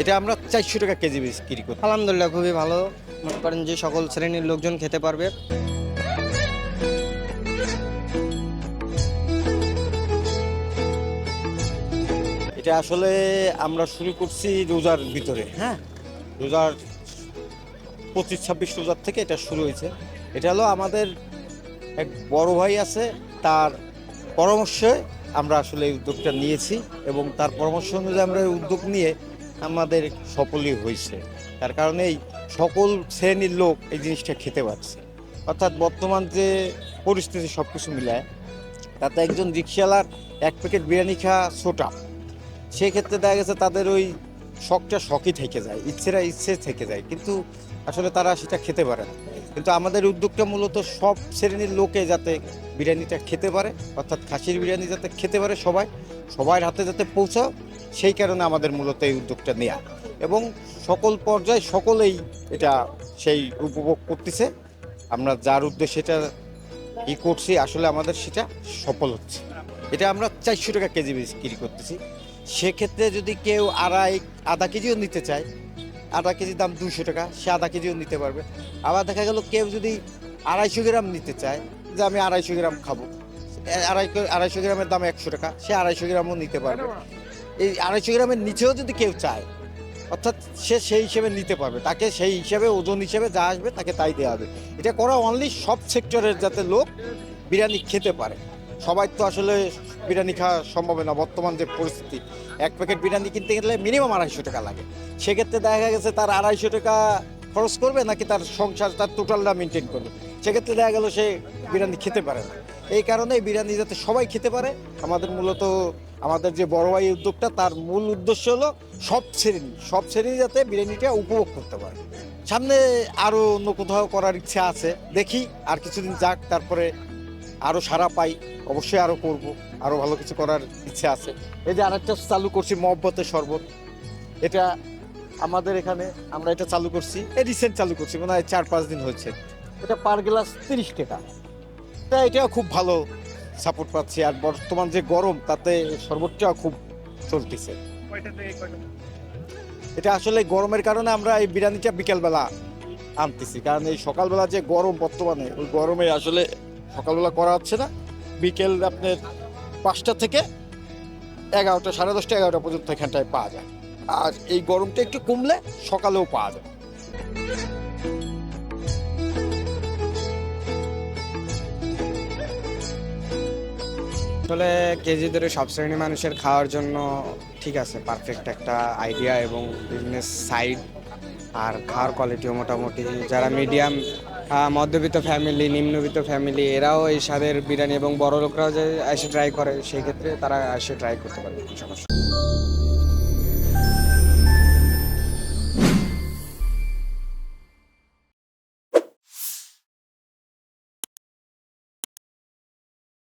এটা আমরা চারশো টাকা কেজি বিক্রি করি আলহামদুলিল্লাহ খুবই ভালো। মনে করেন যে সকল শ্রেণির লোকজন খেতে পারবে। এটা আসলে আমরা শুরু করছি রোজার ভিতরে হ্যাঁ? রোজার পঁচিশ ছাব্বিশ রোজার থেকে এটা শুরু হয়েছে। এটা হলো আমাদের এক বড় ভাই আছে তার পরামর্শে আমরা আসলে এই উদ্যোগটা নিয়েছি এবং তার পরামর্শ অনুযায়ী আমরা এই উদ্যোগ নিয়ে আমাদের সফলই হয়েছে। তার কারণেই সকল শ্রেণির লোক এই জিনিসটা খেতে পারছে। অর্থাৎ বর্তমান যে পরিস্থিতি সব কিছু মিলায়, তাতে একজন রিক্সাওয়ালার এক প্যাকেট বিরিয়ানি খাওয়া ছোটা সেক্ষেত্রে দেখা গেছে তাদের ওই শখটা শখই থেকে যায়, ইচ্ছেরা ইচ্ছে থেকে যায়। কিন্তু আসলে তারা সেটা খেতে পারে না। কিন্তু আমাদের উদ্যোগটা মূলত সব শ্রেণির লোকে যাতে বিরিয়ানিটা খেতে পারে, অর্থাৎ খাসির বিরিয়ানি যাতে খেতে পারে সবাই সবার হাতে যাতে পৌঁছাও সেই কারণে আমাদের মূলত এই উদ্যোগটা নেওয়া এবং সকল পর্যায়ে সকলেই এটা সেই উপভোগ করতেছে। আমরা যার উদ্দেশ্যে এটা ই করছি, আসলে আমাদের সেটা সফল হচ্ছে। এটা আমরা চারশো টাকা কেজি বিক্রি করতেছি। সেক্ষেত্রে যদি কেউ আড়াই, আধা কেজিও নিতে চায়, আধা কেজির দাম দুশো টাকা, সে আধা কেজিও নিতে পারবে। আবার দেখা গেল কেউ যদি আড়াইশো গ্রাম নিতে চায়, যে আমি আড়াইশো গ্রাম খাব আড়াইশো গ্রামের দাম একশো টাকা, সে আড়াইশো গ্রামও নিতে পারবে। এই আড়াইশো গ্রামের নিচেও যদি কেউ চায়, অর্থাৎ সে সেই হিসেবে নিতে পারবে। তাকে সেই হিসেবে, ওজন হিসেবে যা আসবে তাকে তাই দেওয়া হবে। এটা করা অনলি সব সেক্টরের যাতে লোক বিরিয়ানি খেতে পারে। সবাই তো আসলে বিরিয়ানি খাওয়া সম্ভব না। বর্তমান যে পরিস্থিতি, এক প্যাকেট বিরিয়ানি কিনতে গেলে মিনিমাম আড়াইশো টাকা লাগে। সেক্ষেত্রে দেখা গেছে তার আড়াইশো টাকা খরচ করবে, নাকি তার সংসার, তার টোটালটা মেনটেন করবে? সেক্ষেত্রে দেখা গেল সে বিরিয়ানি খেতে পারে না। এই কারণে বিরিয়ানি যাতে সবাই খেতে পারে, আমাদের মূলত আমাদের যে বড় ভাই উদ্যোগটা, তার মূল উদ্দেশ্য হলো সব শ্রেণি সব শ্রেণি যাতে বিরিয়ানিটা উপভোগ করতে পারে। সামনে আরও অন্য কোথাও করার ইচ্ছা আছে। দেখি, আর কিছুদিন যাক, তারপরে আরও সারা পাই। অবশ্যই আরও করব আরও ভালো কিছু করার ইচ্ছা আছে। এই যে আরেকটা চালু করছি, মহব্বতের শরবত। এটা আমাদের এখানে, আমরা এটা চালু করছি। এই রিসেন্ট চালু করছি, মনে হয় চার পাঁচ দিন হয়েছে। এটা পার গ্লাস তিরিশ টাকা। তা এটাও খুব ভালো সাপোর্ট পাচ্ছি। আর বর্তমান যে গরম তাতে শরবতটাও খুব চলতেছে। এটা আসলে গরমের কারণে আমরা এই বিরিয়ানিটা বিকেলবেলা আনতেছি। কারণ এই সকালবেলা যে গরম বর্তমানে ওই গরমে আসলে সকালবেলা করা হচ্ছে না। বিকেল আপনার পাঁচটা থেকে এগারোটা সাড়ে দশটা এগারোটা পর্যন্ত এখানটায় পাওয়া যায়। আর এই গরমটা একটু কমলে সকালেও পাওয়া যায়। আসলে কেজি ধরে সব শ্রেণির মানুষের খাওয়ার জন্য ঠিক আছে পারফেক্ট একটা আইডিয়া এবং বিজনেস সাইড আর খাওয়ার কোয়ালিটিও মোটামুটি যারা মিডিয়াম মধ্যবিত্ত ফ্যামিলি নিম্নবিত্ত ফ্যামিলি এরাও এই স্বাদের বিরিয়ানি এবং বড় লোকরাও যে এসে ট্রাই করে, সেই ক্ষেত্রে তারা এসে ট্রাই করতে পারে সমস্যা।